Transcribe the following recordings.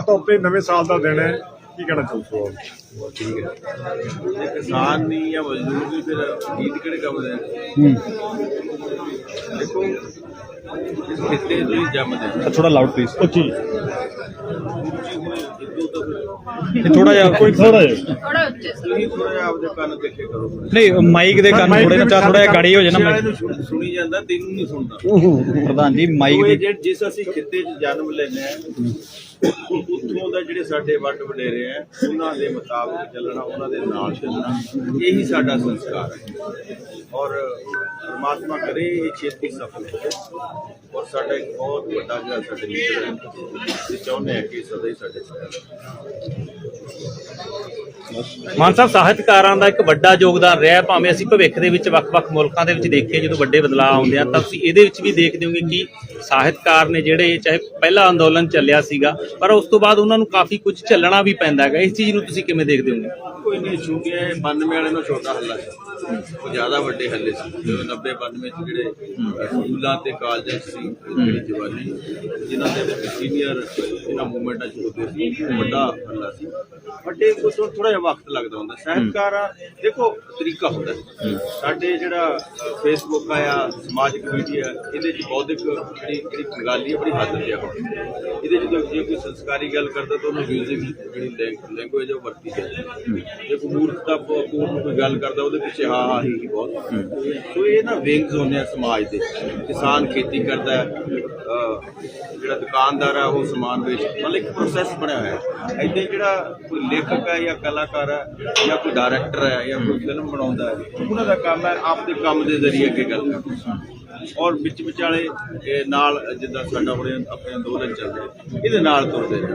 ਤੌਰ ਤੇ ਨਵੇਂ ਸਾਲ ਦਾ ਦਿਨ ਹੈ। ਕੀ ਕਹਿਣਾ ਚਾਹੁੰਦੇ ਹੋ ਠੀਕ ਹੈ। ਜੇ ਕਿਸਾਨ ਨਹੀਂ ਜਾਂ ਮਜ਼ਦੂਰ ਨਹੀਂ ਫਿਰ ਗੀਤ ਕਿਹੜੇ ਕੰਮ ਦੇ ਦੇਖੋ ਇਸ ਖਿੱਤੇ ਤੋਂ ਹੀ ਜੰਮਦੇ ਨੇ। ਥੋੜਾ ਲਾਊਡ ਪਲੀਜ਼ ਉੱਚੀ ਇਹ ਥੋੜਾ ਜਿਹਾ ਕੋਈ ਥੋੜਾ ਜਿਹਾ। ਥੋੜਾ ਉੱਚੇ ਥੋੜਾ ਜਿਹਾ ਆਪਦੇ ਕੰਨ ਦੇਖੇ ਕਰੋ। ਨਹੀਂ ਮਾਈਕ ਦੇ ਕੰਨ ਥੋੜੇ ਨਾ ਥੋੜਾ ਜਿਹਾ ਗਾੜੀ ਹੋ ਜਾਣਾ ਨੂੰ ਸੁਣ- ਜਾਂਦਾ ਤੈਨੂੰ ਨਹੀਂ ਸੁਣਦਾ। ਪ੍ਰਧਾਨ ਜੀ ਮਾਈਕ ਦੀ ਜਿਸ ਅਸੀਂ ਖਿੱਤੇ 'ਚ ਜਨਮ ਲੈਂਦੇ ਆ ਉੱਥੋਂ ਦਾ ਜਿਹੜੇ ਸਾਡੇ ਵੱਡ ਵਡੇਰੇ ਆ ਉਹਨਾਂ ਦੇ ਮੁਤਾਬਕ ਚੱਲਣਾ, ਉਹਨਾਂ ਦੇ ਨਾਲ ਚੱਲਣਾ, ਇਹੀ ਸਾਡਾ ਸੰਸਕਾਰ ਹੈ। ਔਰ ਪਰਮਾਤਮਾ ਕਰੇ, ਇਹ ਛੇਤੀ ਸਫਲ ਹੋਵੇ। ਔਰ ਸਾਡਾ ਇੱਕ ਬਹੁਤ ਵੱਡਾ ਜਿਹੜਾ ਸਾਡੇ ਲੀਡਰ ਹੈ ਤੇ ਚਾਹੁੰਦੇ ਹਾਂ ਕਿ ਸਦਾ ਹੀ ਸਾਡੇ ਸਾਥ ਮਾਨ ਸਾਹਿਬ, ਸਾਹਿਤਕਾਰਾਂ ਦਾ ਇੱਕ ਵੱਡਾ ਯੋਗਦਾਨ ਰਿਹਾ ਭਾਵੇਂ ਅਸੀਂ ਭਵਿੱਖ ਦੇ ਵਿੱਚ ਵੱਖ-ਵੱਖ ਮੁਲਕਾਂ ਦੇ ਵਿੱਚ ਦੇਖੀਏ, ਜਦੋਂ ਵੱਡੇ ਬਦਲਾਅ ਆਉਂਦੇ ਆ, ਤਾਂ ਤੁਸੀਂ ਇਹਦੇ ਵਿੱਚ ਵੀ ਦੇਖਦੇ ਹੋਗੇ ਕਿ ਸਾਹਿਤਕਾਰ ਨੇ ਜਿਹੜੇ ਚਾਹੇ ਪਹਿਲਾ ਅੰਦੋਲਨ ਚੱਲਿਆ ਸੀਗਾ, ਪਰ ਉਸ ਤੋਂ ਬਾਅਦ ਉਹਨਾਂ ਨੂੰ ਕਾਫੀ ਕੁਝ ਚੱਲਣਾ ਵੀ ਪੈਂਦਾ ਹੈਗਾ। ਇਸ ਚੀਜ਼ ਨੂੰ ਤੁਸੀਂ ਕਿਵੇਂ ਦੇਖਦੇ ਹੋਗੇ? ਕੋਈ ਨਹੀਂ ਛੂਟੀਆਂ 92 ਵਾਲੇ ਨੂੰ ਛੋਟਾ ਹੱਲਾ ਸੀ। ਉਹ ਜ਼ਿਆਦਾ ਵੱਡੇ ਹੱਲੇ ਸੀ। ਜਦੋਂ 90 92 ਚ ਜਿਹੜੇ ਸਕੂਲਾਂ ਤੇ ਕਾਲਜਾਂ ਸੀ, ਜਿਹੜੀ ਜਵਾਨੀ, ਜਿਨ੍ਹਾਂ ਦੇ ਵਿੱਚ ਸੀਨੀਅਰ ਇਹਨਾਂ ਮੂਵਮੈਂਟਾਂ 'ਚ ਹੁੰਦੇ ਸੀ ਵੱਡਾ ਹੱਲਾ ਸੀ। ਵੱਡੇ ਕੁਝ ਥੋੜਾ ਜਿਹਾ ਵਕਤ ਲੱਗਦਾ ਹੁੰਦਾ ਸਾਹਿਤਕਾਰ ਆ ਦੇਖੋ ਤਰੀਕਾ ਹੁੰਦਾ। ਹੈ। ਸਾਡੇ ਜਿਹੜਾ ਫੇਸਬੁੱਕ ਆ ਜਾਂ ਸਮਾਜਿਕ ਮੀਡੀਆ ਇਹਦੇ 'ਚ ਬੌਧਿਕ ਜਿਹੜੀ ਜਿਹੜੀ ਕੰਗਾਲੀ ਹੈ ਬੜੀ ਹੱਦ ਤੇ ਆ ਹੁਣ। ਇਹਦੇ 'ਚ ਜੇ ਕੋਈ ਸੰਸਕਾਰੀ ਗੱਲ ਕਰਦਾ ਤਾਂ ਉਹਨੂੰ ਮਿਊਜ਼ਿਕ ਜਿਹੜੀ ਲੈਂਗੁਏਜ ਉਹ ਵਰਤੀ ਜਾਂਦੀ ਹੈ। ਜੇ ਕੋਈ ਮੂਰਖਤਾ ਪੂਰਨ ਕੋਈ ਗੱਲ ਕਰਦਾ ਉਹਦੇ ਪਿੱਛੇ ਹਾਂ ਹਾਂ ਹੀ ਹੀ ਬਹੁਤ। ਸੋ ਇਹ ਨਾ ਵਿੰਗਸ ਹੁੰਦੇ ਆ ਸਮਾਜ ਦੇ। ਕਿਸਾਨ ਖੇਤੀ ਕਰਦਾ ਹੈ, ਜਿਹੜਾ ਦੁਕਾਨਦਾਰ ਆ ਉਹ ਸਮਾਨ ਵੇਚ ਮਤਲਬ ਇੱਕ ਪ੍ਰੋਸੈਸ ਬਣਿਆ ਹੋਇਆ। ਹੈ ਇੱਥੇ ਜਿਹੜਾ ਕੋਈ ਲੇਖਕ ਹੈ ਜਾਂ ਕਲਾਕਾਰ ਹੈ ਜਾਂ ਕੋਈ ਡਾਇਰੈਕਟਰ ਹੈ ਜਾਂ ਕੋਈ ਫਿਲਮ ਬਣਾਉਂਦਾ ਹੈ ਉਹਨਾਂ ਦਾ ਕੰਮ ਹੈ ਆਪਦੇ ਕੰਮ ਦੇ ਜ਼ਰੀਏ ਅੱਗੇ ਗੱਲ ਕਰਨਾ। ਔਰ ਵਿੱਚ ਵਿਚਾਲੇ ਨਾਲ ਜਿੱਦਾਂ ਸਾਡਾ ਹੁਣ ਆਪਣੇ ਅੰਦੋਲਨ ਚੱਲਦੇ ਇਹਦੇ ਨਾਲ ਤੁਰਦੇ ਨੇ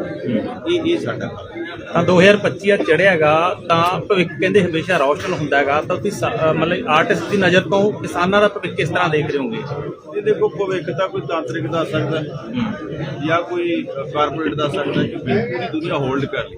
ਇਹ ਇਹ ਸਾਡਾ ਕੰਮ ਤਾਂ 2025 ਆ ਚੜਿਆਗਾ ਤਾਂ ਭਵਿੱਖ ਕਹਿੰਦੇ ਹਮੇਸ਼ਾ ਰੌਸ਼ਨ ਹੁੰਦਾ ਹੈਗਾ। ਤਾਂ ਤੁਸੀਂ ਮਤਲਬ ਆਰਟਿਸਟ ਦੀ ਨਜ਼ਰ ਤੋਂ ਕਿਸਾਨਾਂ ਦਾ ਭਵਿੱਖ ਕਿਸ ਤਰ੍ਹਾਂ ਦੇਖ ਰਹੇ ਹੋਗੇ ਇਹ ਦੇਖੋ ਭਵਿੱਖ ਤਾਂ ਕੋਈ ਤਾਂਤਰਿਕ ਦੱਸ ਸਕਦਾ। ਜਾਂ ਕੋਈ ਕਾਰਪੋਰੇਟ ਦੱਸ ਸਕਦਾ ਕਿਉਂਕਿ ਪੂਰੀ ਦੁਨੀਆ ਹੋਲਡ ਕਰ ਲਈ।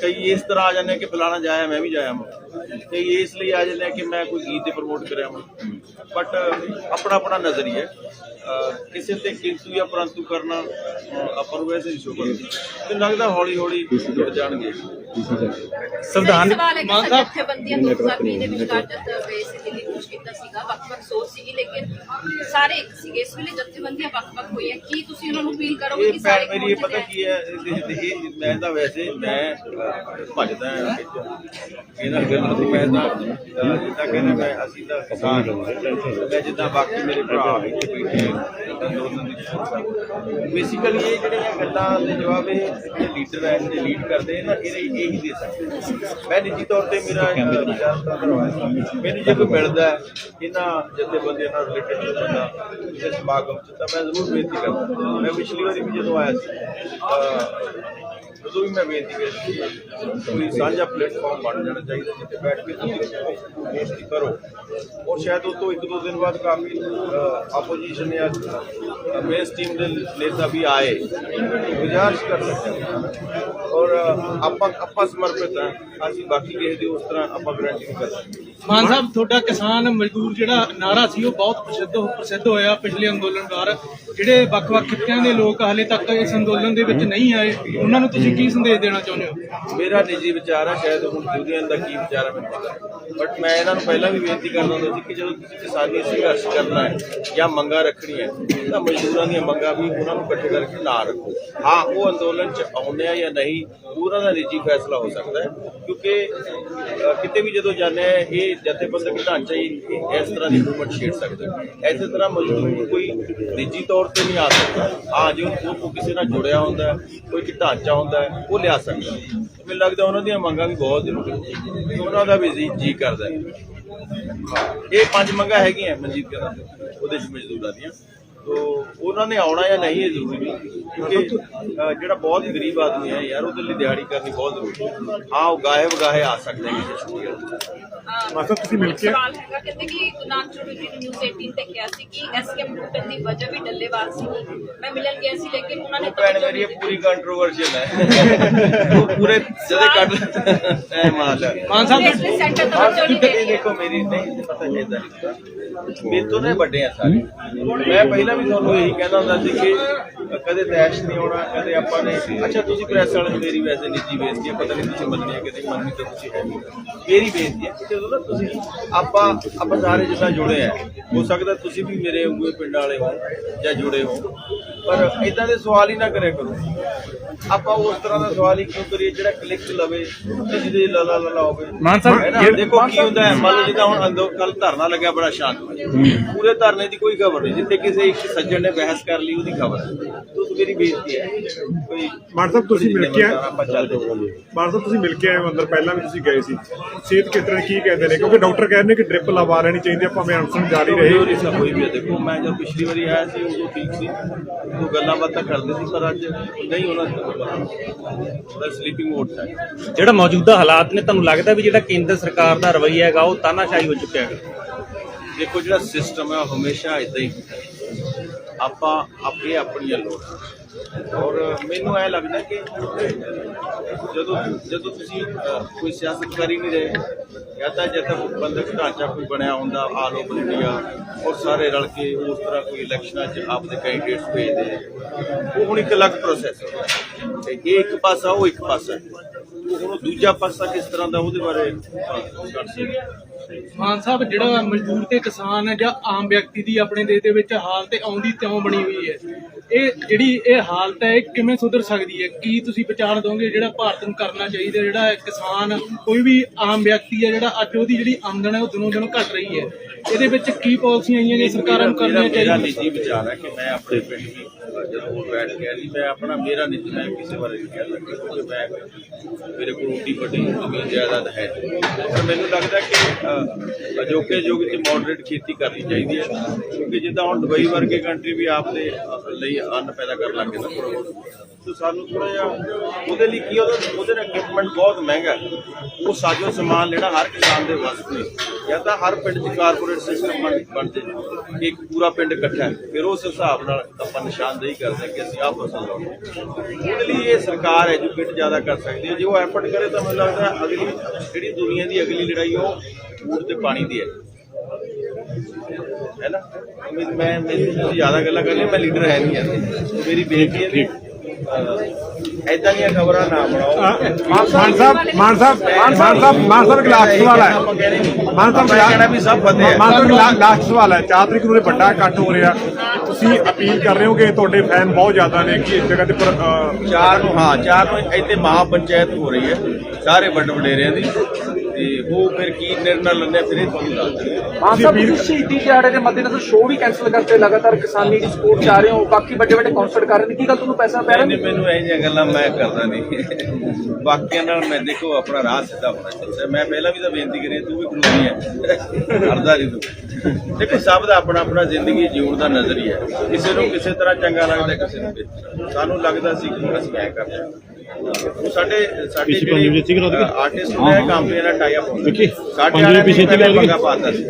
ਕਈ ਇਸ ਤਰ੍ਹਾਂ ਆ ਜਾਂਦੇ ਕਿ ਫਲਾਣਾ ਜਾਇਆ, ਮੈਂ ਵੀ ਜਾਇਆ ਮੈਂ ਕਈ ਇਸ ਲਈ ਆ ਜਾਂਦੇ ਆ ਕਿ ਮੈਂ ਕੋਈ ਗੀਤ ਤੇ ਪ੍ਰਮੋਟ ਕਰਿਆ ਮੈਂ ਬਟ ਆਪਣਾ ਆਪਣਾ ਨਜ਼ਰੀਆ ਕਿਸੇ ਤੇ ਕਿੰਤੂ ਜਾਂ ਪਰੰਤੂ ਕਰਨਾ ਆਪਾਂ ਨੂੰ ਵੈਸੇ ਨਹੀਂ ਸ਼ੋਭਾ ਤੇ ਲੱਗਦਾ ਹੌਲੀ ਹੌਲੀ ਜੁੜ ਜਾਣਗੇ। ਸੰਵਿਧਾਨ ਕਿ ਸਰ ਜਥੇਬੰਦੀਆਂ 2020 ਦੇ ਵਿਚਕਾਰ ਸੀ ਦਿੱਲੀ ਕੁਝ ਕੀਤਾ ਸੀਗਾ ਵੱਖ-ਵੱਖ ਸੋਚ ਸੀਗੀ ਲੇਕਿਨ ਸਾਰੇ ਇੱਕ ਸੀਗੇ। ਇਸ ਵੇਲੇ ਜਥੇਬੰਦੀਆਂ ਵੱਖ-ਵੱਖ ਹੋਈਆਂ। ਕੀ ਤੁਸੀਂ ਉਹਨਾਂ ਨੂੰ ਅਪੀਲ ਕਰੋਗੇ ਕਿ ਸਾਰੇ ਮੇਰੀ ਇਹ ਪਤਾ ਕੀ ਹੈ ਇਹ- ਮੈਂ ਤਾਂ ਵੈਸੇ ਮੈਂ ਭੱਜਦਾ ਇਹਨਾਂ ਗੱਲਾਂ ਤੋਂ ਮੈਂ ਤਾਂ ਜਿੱਦਾਂ ਕਹਿੰਦੇ ਮੈਂ ਅਸੀਂ ਤਾਂ ਕਿਸਾਨ ਹਾਂ। ਮੈਂ ਜਿੱਦਾਂ ਬਾਕੀ ਮੇਰੇ ਭਰਾ ਇੱਥੇ ਬੈਠੇ ਬੇਸਿਕਲੀ ਇਹ ਜਿਹੜੀਆਂ ਗੱਲਾਂ ਦੇ ਜਵਾਬ ਇਹ ਜਿਹੜੇ ਲੀਡਰ ਹੈ ਜਿਹੜੇ ਲੀਡ ਕਰਦੇ ਨੇ ਇਹ ਇਹੀ ਦੇ ਸਕਦੇ ਮੈਂ ਨਿੱਜੀ ਤੌਰ ਤੇ ਮੇਰਾ ਵਿਚਾਰ ਤਾਂ ਕਰਵਾਇਆ। ਮੈਨੂੰ ਜੇ ਕੋਈ ਮਿਲਦਾ ਹੈ ਇਹਨਾਂ ਜਥੇਬੰਦੀਆਂ ਨਾਲ ਰਿਲੇਟਡ ਬੰਦਾ ਕਿਸੇ ਸਮਾਗਮ ਚ ਤਾਂ ਮੈਂ ਜ਼ਰੂਰ ਬੇਨਤੀ ਕਰਦਾ। ਮੈਂ ਪਿਛਲੀ ਵਾਰੀ ਵੀ ਜਦੋਂ ਆਇਆ ਸੀ ਉਦੋਂ ਵੀ ਮੈਂ ਬੇਨਤੀ ਕੀਤੀ ਕੋਈ ਸਾਂਝਾ ਪਲੇਟਫਾਰਮ ਬਣ ਜਾਣਾ ਚਾਹੀਦਾ ਜਿੱਥੇ ਬੈਠ ਕੇ ਤੁਸੀਂ ਬੇਨਤੀ ਕਰੋ। ਔਰ ਸ਼ਾਇਦ ਉਹ ਤੋਂ ਇੱਕ ਦੋ ਦਿਨ ਬਾਅਦ ਕਾਫੀ ਆਪੋਜੀਸ਼ਨ ਜਾਂ ਮੇਨ ਟੀਮ ਦੇ ਨੇਤਾ ਵੀ ਆਏ। ਗੁਜ਼ਾਰਿਸ਼ ਕਰ ਸਕਦੇ ਔਰ ਆਪਾਂ ਆਪਾਂ ਸਮਰਪਿਤ ਹਾਂ। ਅਸੀਂ ਬਾਕੀ ਕਿਸੇ ਦੀ ਉਸ ਤਰ੍ਹਾਂ ਆਪਾਂ ਗਰੰਟੀ ਨਹੀਂ ਕਰ ਸਕਦੇ। ਮਾਨ ਸਾਹਿਬ, ਤੁਹਾਡਾ ਕਿਸਾਨ ਮਜ਼ਦੂਰ ਜਿਹੜਾ ਨਾਰਾ ਸੀ, ਉਹ ਬਹੁਤ ਪ੍ਰਸਿੱਧ ਪ੍ਰਸਿੱਧ ਹੋਇਆ ਪਿਛਲੇ ਅੰਦੋਲਨ ਦੌਰ ਜਿਹੜੇ ਵੱਖ-ਵੱਖ ਖਿੱਤਿਆਂ ਦੇ ਲੋਕ ਹਾਲੇ ਤੱਕ ਇਸ ਅੰਦੋਲਨ ਦੇ ਵਿੱਚ ਨਹੀਂ ਆਏ, ਉਹਨਾਂ ਨੂੰ ਤੁਸੀਂ ਕੀ ਸੰਦੇਸ਼ ਦੇਣਾ ਚਾਹੁੰਦੇ ਹੋ? ਮੇਰਾ ਨਿੱਜੀ ਵਿਚਾਰ ਹੈ ਸ਼ਾਇਦ ਹੁਣ ਯੂਨੀਅਨ ਦਾ ਕੀ ਵਿਚਾਰ ਹੈ ਮੈਨੂੰ ਪਤਾ ਬਟ ਮੈਂ ਇਹਨਾਂ ਨੂੰ ਪਹਿਲਾਂ ਵੀ ਬੇਨਤੀ ਕਰਦਾ ਹੁੰਦਾ ਸੀ ਕਿ ਜਦੋਂ ਤੁਸੀਂ ਕਿਸਾਨੀ ਸੰਘਰਸ਼ ਕਰਨਾ ਹੈ ਜਾਂ ਮੰਗਾਂ ਹੈ, ਤਾਂ ਮਜ਼ਦੂਰਾਂ ਦੀਆਂ ਮੰਗਾਂ ਵੀ ਉਹਨਾਂ ਨੂੰ ਇਕੱਠੇ ਕਰਕੇ ਨਾ ਰੱਖੋ। ਹਾਂ, ਉਹ ਅੰਦੋਲਨ ਚ ਆਉਂਦੇ ਆ ਜਾਂ ਨਹੀਂ ਉਹਨਾਂ ਦਾ ਨਿੱਜੀ ਫੈਸਲਾ ਹੋ ਸਕਦਾ ਹੈ, ਕਿਉਂਕਿ ਕਿਤੇ ਵੀ ਜਦੋਂ ਜਾਂਦੇ ਆ, ਇਹ ਜਥੇਬੰਦਕ ਢਾਂਚਾ ਹੀ ਇਸ ਤਰ੍ਹਾਂ ਦੀ ਮੂਵਮੈਂਟ ਛੇੜ ਸਕਦਾ ਹੈ। ਇਸੇ ਤਰ੍ਹਾਂ ਮਜ਼ਦੂਰ ਕੋਈ ਨਿੱਜੀ ਤੌਰ ਤੇ ਨਹੀਂ ਆ ਸਕਦਾ। ਹਾਂ, ਜੋ ਉਹ ਕਿਸੇ ਨਾਲ ਜੁੜਿਆ ਹੁੰਦਾ ਕੋਈ ਢਾਂਚਾ ਹੁੰਦਾ ਉਹ ਲਿਆ ਸਕਦਾ ਮੈਨੂੰ ਲੱਗਦਾ ਉਹਨਾਂ ਦੀਆਂ ਮੰਗਾਂ ਵੀ ਬਹੁਤ ਜ਼ਰੂਰੀ ਉਹਨਾਂ ਦਾ ਵੀ ਜੀ ਕਰਦਾ ਇਹ ਪੰਜ ਮੰਗਾਂ ਹੈਗੀਆਂ ਮਨਜੀਤ ਕਹਿੰਦਾ ਉਹਦੇ ਚ ਮਜ਼ਦੂਰਾਂ ਦੀਆਂ। ਤੋ ਉਹਨਾਂ ਨੇ ਆਉਣਾ ਜਾਂ ਨਹੀਂ ਇਹ ਜ਼ਰੂਰੀ ਨਹੀਂ ਕਿਉਂਕਿ ਜਿਹੜਾ ਬਹੁਤ ਗਰੀਬ ਆਦਮੀ ਹੈ ਯਾਰ ਉਹਦੇ ਲਈ ਦਿਹਾੜੀ ਕਰਨੀ ਬਹੁਤ ਜ਼ਰੂਰੀ ਹੈ। ਹਾਂ ਉਹ ਗਾਏ ਵਗਾਏ ਆ ਸਕਦੇ ਹੈ ਕਿਸੇ ਦਿਨ। ਮਾਸਟਰ ਤੁਸੀਂ ਮਿਲ ਕੇ ਸਵਾਲ ਹੈਗਾ ਕਹਿੰਦੇ ਕਿ ਗੁਨਾਮ ਚੌਧਰੀ ਨੇ ਨਿਊਜ਼ 18 ਤੇ ਕਿਹਾ ਸੀ ਕਿ ਐਸਕੇਐਮ ਟੁੱਟਣ ਦੀ ਵਜ੍ਹਾ ਵੀ ਡੱਲੇਵਾਲ ਸੀ ਮੈਂ ਮਿਲਣ ਗਿਆ ਸੀ ਲੇਕਿਨ ਉਹਨਾਂ ਨੇ ਭੈਣ ਮੇਰੀ ਇਹ ਪੂਰੀ ਕੰਟਰੋਵਰਸ਼ੀਅਲ ਹੈ। ਉਹ ਪੂਰੇ ਜਦੇ ਕੱਢ ਐ ਮਾਲ ਮਾਨ ਸਾਹਿਬ ਸੈਂਟਰ ਤੋਂ ਬੱਚੋ ਨਹੀਂ ਇਹ ਦੇਖੋ ਮੇਰੀ ਨਹੀਂ ਪਤਾ ਕਿਦਾਂ ਮੇਰੇ ਤੋਂ ਨੇ ਵੱਡੇ ਆ ਸਾਰੇ। ਮੈਂ ਪਹਿਲਾਂ ਵੀ ਤੁਹਾਨੂੰ ਇਹੀ ਕਹਿੰਦਾ ਹੁੰਦਾ ਸੀ ਕਿ ਕਦੇ ਤੈਸ਼ ਨਹੀਂ ਹੋਣਾ ਕਦੇ ਆਪਾਂ ਨੇ ਅੱਛਾ ਤੁਸੀਂ ਪ੍ਰੈਸ ਵਾਲੇ ਮੇਰੀ ਵੈਸੇ ਨਿੱਜੀ ਬੇਇੱਜ਼ਤੀ ਹੈ ਪਤਾ ਨਹੀਂ ਤੁਸੀਂ ਮੰਨਣੀ ਹੈ ਕਿ ਨਹੀਂ ਮੰਨਣੀ ਤਾਂ ਤੁਸੀਂ ਹੈ ਨਹੀਂ। ਮੇਰੀ ਬੇਇੱਜ਼ਤੀ ਹੈ ਕਿ ਜਦੋਂ ਨਾ ਤੁਸੀਂ ਆਪਾਂ ਆਪਾਂ ਸਾਰੇ ਜਿੱਦਾਂ ਜੁੜੇ ਆ ਹੋ ਸਕਦਾ ਤੁਸੀਂ ਵੀ ਮੇਰੇ ਵਾਂਗੂ ਪਿੰਡ ਵਾਲੇ ਹੋ ਜਾਂ ਜੁੜੇ ਹੋ ਪਰ ਇਦਾਂ ਦੇ ਸਵਾਲ ਹੀ ਨਾ ਕਰਿਆ ਕਰੋ। ਆਪਾਂ ਉਸ ਤਰ੍ਹਾਂ ਦਾ ਸਵਾਲ ਹੀ ਕਿਉਂ ਕਰੀਏ ਜਿਹੜਾ ਕਲਿੱਕ ਲਵੇ ਤੇ ਜਿਹਦੇ ਲਾ ਲਾ ਲਾ ਲਾ ਹੋਵੇ। ਮਾਨ ਸਾਹਿਬ, ਦੇਖੋ ਕੀ ਹੁੰਦਾ ਹੈ ਮੰਨ ਲਓ ਜਿੱਦਾਂ ਹੁਣ ਅੰਦੋ ਕੱਲ ਧਰਨਾ ਲੱਗਿਆ ਬੜਾ ਸ਼ਾਂਤ। ਪੂਰੇ ਧਰਨੇ ਦੀ ਕੋਈ ਖਬਰ ਨਹੀਂ ਜਿੱਥੇ ਕਿਸੇ ਇੱਕ ਸੱਜਣ ਨੇ ਬਹਿਸ ਕਰ ਲਈ ਉਹਦੀ ਖਬਰ। ਹੈ ਤੂੰ ਮੇਰੀ ਬੇਇੱਜ਼ਤੀ ਹੈ। ਕੋਈ ਮਾਨ ਸਾਹਿਬ ਤੁਸੀਂ ਮਿਲ ਕੇ ਆਏ ਆਪਾਂ ਚੱਲਦੇ ਮਾਨ ਸਾਹਿਬ ਤੁਸੀਂ ਮਿਲ ਕੇ ਆਏ ਹੋ ਅੰਦਰ ਪਹਿਲਾਂ ਵੀ ਤੁਸੀਂ ਗਏ ਸੀ। ਸਿਹਤ ਖੇਤਰ ਕੀ ਕਹਿੰਦੇ ਨੇ? ਕਿਉਂਕਿ ਡਾਕਟਰ ਕਹਿੰਦੇ ਨੇ ਕਿ ਡ੍ਰਿਪ ਲਵਾ ਲੈਣੀ ਚਾਹੀਦੀ ਹੈ ਭਾਵੇਂ ਅਨਸ਼ਨ ਜਾਰੀ ਰਹੇ। ਨਹੀਂ ਸਭ ਹੋਈ ਵੀ ਹੈ ਦੇਖੋ ਮੈਂ ਜਦ ਪਿਛਲੀ ਵਾਰੀ ਆਇਆ ਸੀ ਉਦੋਂ ਠੀਕ ਸੀ। ਉਹ ਗੱਲਾਂ ਬਾਤਾਂ ਕਰਦੇ ਸੀ ਪਰ ਅੱਜ ਨਹੀਂ ਉਹਨਾਂ ਦਾ ਸਲੀਪਿੰਗ ਮੋਡ ਹੈ ਜਿਹੜਾ ਮੌਜੂਦਾ ਹਾਲਾਤ ਨੇ ਤੁਹਾਨੂੰ ਲੱਗਦਾ ਵੀ ਜਿਹੜਾ ਕੇਂਦਰ ਸਰਕਾਰ ਦਾ ਰਵੱਈਆ ਹੈਗਾ ਉਹ ਤਾਨਾਸ਼ਾਹੀ ਹੋ ਚੁੱਕਿਆ ਹੈਗਾ? ਦੇਖੋ ਜਿਹੜਾ ਸਿਸਟਮ ਹੈ ਉਹ ਹਮੇਸ਼ਾ ਇਦਾਂ ਹੀ ਹੁੰਦਾ ਹੈ। ਆਪਾਂ ਆਪੇ ਆਪਣੀਆਂ ਲੋੜਾਂ ਔਰ ਮੈਨੂੰ ਇਹ ਲੱਗਦਾ ਕਿ ਜਦੋਂ ਜਦੋਂ ਤੁਸੀਂ ਕੋਈ ਸਿਆਸਤ ਕਰ ਹੀ ਨਹੀਂ ਰਹੇ, ਜਾਂ ਤਾਂ ਜਦ ਤੱਕ ਬੰਦਕ ਢਾਂਚਾ ਕੋਈ ਬਣਿਆ ਹੁੰਦਾ ਆਲ ਓਵਰ ਇੰਡੀਆ ਔਰ ਸਾਰੇ ਰਲ ਕੇ ਉਸ ਤਰ੍ਹਾਂ ਕੋਈ ਇਲੈਕਸ਼ਨਾਂ 'ਚ ਆਪਦੇ ਕੈਂਡੀਡੇਟਸ ਭੇਜਦੇ ਉਹ ਹੁਣ ਇੱਕ ਅਲੱਗ ਪ੍ਰੋਸੈਸ ਹੈ ਤੇ ਇਹ ਇੱਕ ਪਾਸਾ, ਉਹ ਇੱਕ ਪਾਸਾ। ਹੈ। ਹੁਣ ਦੂਜਾ ਪਾਸਾ ਕਿਸ ਤਰ੍ਹਾਂ ਦਾ ਉਹਦੇ ਬਾਰੇ ਕਰ ਸਕਦੇ ਮਾਨ ਸਾਹਿਬ ਜਿਹੜਾ ਮਜ਼ਦੂਰ ਤੇ ਕਿਸਾਨ ਹੈ ਜਾਂ ਆਮ ਵਿਅਕਤੀ ਦੀ ਆਪਣੇ ਦੇਸ਼ ਦੇ ਵਿੱਚ ਹਾਲਤ ਆਉਂਦੀ ਤਿਉਂ ਬਣੀ ਹੋਈ ਹੈ ਇਹ ਜਿਹੜੀ ਇਹ ਹਾਲਤ ਹੈ ਇਹ ਕਿਵੇਂ ਸੁਧਰ ਸਕਦੀ ਹੈ? ਕੀ ਤੁਸੀਂ ਵਿਚਾਰ ਦੋਗੇ ਜਿਹੜਾ ਭਾਰਤ ਨੂੰ ਕਰਨਾ ਚਾਹੀਦਾ ਜਿਹੜਾ ਕਿਸਾਨ ਕੋਈ ਵੀ ਆਮ ਵਿਅਕਤੀ ਹੈ ਜਿਹੜਾ ਅੱਜ ਉਹਦੀ ਜਿਹੜੀ ਆਮਦਨ ਹੈ ਉਹ ਦਿਨੋਂ ਦਿਨ ਘਟ ਰਹੀ ਹੈ? ਇਹਦੇ ਵਿੱਚ ਕੀ ਪਾਲਿਸੀਆਂ ਆਈਆਂ ਨੇ ਸਰਕਾਰਾਂ ਨੂੰ ਕਰਨੀਆਂ ਮੇਰਾ ਚਾਹੀਦੀਆਂ? ਨਿੱਜੀ ਵਿਚਾਰ ਹੈ ਕਿ ਮੈਂ ਆਪਣੇ ਪਿੰਡ ਵੀ ਜਦੋਂ ਬੈਠ ਕੇ ਆਈ ਮੈਂ ਆਪਣਾ ਮੇਰਾ ਨਿੱਜੀ ਮੈਂ ਕਿਸੇ ਬਾਰੇ ਨਹੀਂ ਕਹਿ ਸਕਦਾ ਕਿਉਂਕਿ ਮੈਂ ਮੇਰੇ ਕੋਲ ਉੱਡੀ ਵੱਡੀ ਜ਼ਮੀਨ ਜਾਇਦਾਦ ਹੈ ਪਰ ਮੈਨੂੰ ਲੱਗਦਾ ਕਿ ਅਜੋਕੇ ਯੁੱਗ 'ਚ ਮੋਡਰੇਟ ਖੇਤੀ ਕਰਨੀ ਚਾਹੀਦੀ ਹੈ ਕਿਉਂਕਿ ਜਿੱਦਾਂ ਹੁਣ ਦੁਬਈ ਵਰਗੇ ਕੰਟਰੀ ਵੀ ਆਪਦੇ ਅਹ, ਲਈ ਅੰਨ ਪੈਦਾ ਕਰਨ ਲੱਗੇ ਨਾ ਸੋ ਸਾਨੂੰ ਥੋੜਾ ਜਿਹਾ ਉਹਦੇ ਲਈ ਕੀ ਉਹਦਾ ਉਹਦੇ ਨਾਲ ਇਕਵਿਪਮੈਂਟ ਬਹੁਤ ਮਹਿੰਗਾ ਉਹ ਸਾਜੋ ਸਮਾਨ ਲੈਣਾ ਹਰ ਕਿਸਾਨ ਦੇ ਵੱਸ ਨਹੀਂ ਜਾਂ ਤਾਂ ਹਰ ਪਿੰਡ 'ਚ ਕਾਰਪੋਰੇਟ ਸਿਸਟਮ ਬਣ ਬਣ ਜੇ। ਇੱਕ ਪੂਰਾ ਪਿੰਡ ਇਕੱਠਾ ਫਿਰ ਉਸ ਹਿਸਾਬ ਨਾਲ ਆਪਾਂ ਨਿਸ਼ਾਨਦੇਹੀ ਕਰਦੇ ਕਿ ਅਸੀਂ ਆਹ ਫਸਲ ਲਾਉਣੀ ਉਹਦੇ ਲਈ ਇਹ ਸਰਕਾਰ ਐਜੂਕੇਟ ਜ਼ਿਆਦਾ ਕਰ ਸਕਦੀ ਹੈ। ਜੇ ਉਹ ਐਫਰਟ ਕਰੇ ਤਾਂ ਮੈਨੂੰ ਲੱਗਦਾ ਅਗਲੀ ਜਿਹੜੀ ਦੁਨੀਆ ਦੀ ਅਗਲੀ ਲੜਾਈ ਉਹ ਫੂਡ ਤੇ ਪਾਣੀ ਦੀ ਹੈ। ਹੈ ਨਾ? ਮੈਂ ਮੈਂ ਮੈਨੂੰ ਤੁਸੀਂ ਜ਼ਿਆਦਾ ਗੱਲਾਂ ਕਰਨੀਆਂ ਮੈਂ ਲੀਡਰ ਹੈ ਨਹੀਂ ਐ ਮੇਰੀ ਬੇਨਤੀ ਹੈ ਕਿ ਐਦਾਂ ਦੀਆਂ ਖਬਰਾਂ ਨਾ ਬਣਾਓ। ਮਾਨ ਸਾਹਿਬ ਮਾਨ ਸਾਹਿਬ ਮਾਨ ਸਾਹਿਬ ਮਾਨ ਸਾਹਿਬ ਲਾਸਟ ਸਵਾਲ ਹੈ। ਮਾਨ ਸਾਹਿਬ ਮੈਂ ਕਹਿਣਾ ਵੀ ਸਭ ਫਤਿਹ ਹੈ। ਮਾਨ ਸਾਹਿਬ ਲਾਸਟ ਸਵਾਲ ਹੈ। 4 ਤਰੀਕ ਨੂੰ ਇਹ ਵੱਡਾ ਇਕੱਠ ਹੋ ਰਿਹਾ। ਤੁਸੀਂ ਅਪੀਲ ਕਰ ਰਹੇ ਹੋ ਕਿ ਤੁਹਾਡੇ ਫੈਨ ਬਹੁਤ ਜ਼ਿਆਦਾ ਨੇ ਕਿ ਇਸ ਜਗ੍ਹਾ ਤੇ ਚਾਰ ਨੂੰ ਹਾਂ ਚਾਰ ਨੂੰ ਇੱਥੇ ਮਹਾ ਪੰਚਾਇਤ ਹੋ ਰਹੀ ਹੈ। ਸਾਰੇ ਵੱਡ ਵਡੇਰਿਆਂ ਦੀ। ਤੇ ਉਹ ਫਿਰ ਕੀ ਨਿਰਣਾ ਲੈਂਦੇ ਆ, ਫਿਰ ਇਹ ਤੁਹਾਨੂੰ ਦੱਸ ਦਿੰਦੇ ਆ। ਮਾਨ ਸਾਹਿਬ ਤੁਸੀਂ ਸ਼ਹੀਦੀ ਦਿਹਾੜੇ ਦੇ ਮੱਦੇਨਜ਼ਰ ਸ਼ੋਅ ਵੀ ਕੈਨਸਲ ਕਰਤੇ ਲਗਾਤਾਰ ਕਿਸਾਨੀ ਦੀ ਸਪੋਰਟ ਚਾਹ ਰਹੇ ਹੋ ਬਾਕੀ ਵੱਡੇ ਵੱਡੇ ਕਨਸਰਟ ਕਰ ਰਹੇ ਨੇ ਕੀ ਗੱਲ ਤੁਹਾਨੂੰ ਪੈਸਾ ਪੈ ਰਿਹਾ? ਨਹੀਂ ਮੈਨੂੰ ਇਹ ਜਿਹੀਆਂ ਗੱਲਾਂ ਮੈਂ ਕਰਦਾ ਨਹੀਂ। ਬਾਕੀਆਂ ਨਾਲ ਮੈਂ ਦੇਖੋ ਆਪਣਾ ਰਾਹ ਸਿੱਧਾ ਹੋਣਾ ਚਾਹੀਦਾ। ਮੈਂ ਪਹਿਲਾਂ ਵੀ ਤਾਂ ਬੇਨਤੀ ਕਰੀ ਤੂੰ ਵੀ ਕਾਨੂੰਨੀ ਹੈ। ਹਰਦਾ ਨਹੀਂ ਤੂੰ। ਦੇਖੋ ਸਭ ਦਾ ਆਪਣਾ ਆਪਣਾ ਜ਼ਿੰਦਗੀ ਜਿਉਣ ਦਾ ਨਜ਼ਰੀਆ ਹੈ। ਕਿਸੇ ਨੂੰ ਕਿਸੇ ਤਰ੍ਹਾਂ ਚੰਗਾ ਲੱਗਦਾ ਕਿਸੇ ਨੂੰ। ਸਾਨੂੰ ਲੱਗਦਾ ਸੀ ਕਿ ਅਸੀਂ ਐ ਕਰਦੇ ਉਹ ਸਾਡੇ ਸਾਡੇ ਜਿਹੜੇ ਆਰਟਿਸਟ ਨੇ ਕੰਪਨੀਆਂ ਨਾਲ ਟਾਈ ਅਪ ਹੁੰਦੇ ਸਾਡੇ ਨੇ ਪਹਿਲਾਂ ਪੰਗਾ ਪਾਤਾ ਸੀ।